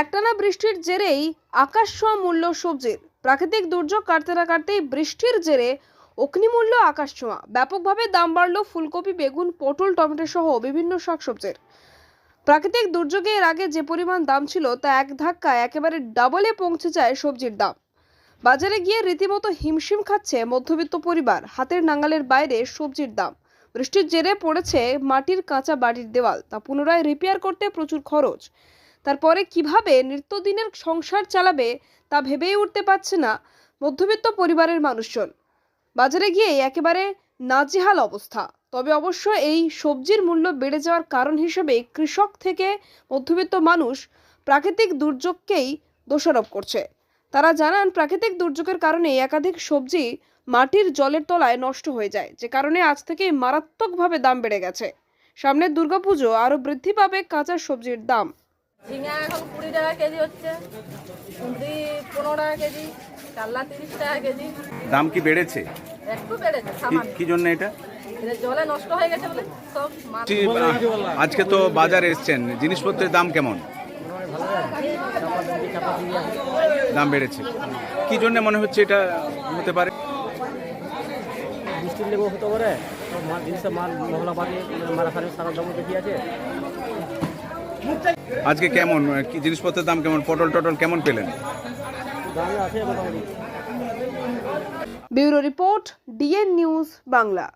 একটানা বৃষ্টির জেরেই আকাশ ছোঁয়া মূল্য সবজির। প্রাকৃতিক দুর্যোগ কাটতে না কাটতেই বৃষ্টির জেরে অগ্নিমূল্য আকাশ ছোঁয়া। ব্যাপকভাবে দাম বাড়ল ফুলকপি, বেগুন, পটল, টমেটো সহ বিভিন্ন শাকসবজির। প্রাকৃতিক দুর্যোগে এর আগে যে পরিমাণ দাম ছিল তা এক ধাক্কায় একেবারে ডাবলে পৌঁছে যায় সবজির দাম। বাজারে গিয়ে রীতিমতো হিমশিম খাচ্ছে মধ্যবিত্ত পরিবার। হাতের নাগালের বাইরে সবজির দাম। বৃষ্টির জেরে পড়েছে মাটির কাঁচা বাড়ির দেওয়াল। তা পুনরায় রিপেয়ার করতে প্রচুর খরচ। তারপরে কীভাবে নিত্যদিনের সংসার চালাবে তা ভেবেই উঠতে পারছে না মধ্যবিত্ত পরিবারের মানুষজন। বাজারে গিয়ে একেবারে নাজেহাল অবস্থা। তবে অবশ্য এই সবজির মূল্য বেড়ে যাওয়ার কারণ হিসেবে কৃষক থেকে মধ্যবিত্ত মানুষ প্রাকৃতিক দুর্যোগকেই দোষারোপ করছে। তারা জানান, প্রাকৃতিক দুর্যোগের কারণে একাধিক সবজি মাটির জলের তলায় নষ্ট হয়ে যায়, যে কারণে আজ থেকেই মারাত্মকভাবে দাম বেড়ে গেছে। সামনের দুর্গাপুজো আরও বৃদ্ধি পাবে কাঁচা সবজির দাম। ঝিঙা এখন কুড়ি টাকা কেজি হচ্ছে কুঁদরি পনেরো টাকা কেজি কাল্লা তিরিশ টাকা কেজি। দাম কি বেড়েছে? একটু বেড়েছে কি- সামান্য। কি জন্য এটা? এটা জলে নষ্ট হয়ে গেছে বলে সব মাছ কি, আহ, আজকে তো বাজারে এসছেন জিনিসপত্রের দাম কেমন? দাম বেড়েছে। কি জন্য মনে হচ্ছে এটা হতে পারে? বৃষ্টির লেগেও হতে পারে মাল জিনিসের মাল মশলাপাতি মারাফারি সারা দাম বেশি আছে। আজকে কেমন? কি জিনিসপত্রের দাম কেমন? পটল টটল কেমন পেলেন? Bureau report DN news Bangla.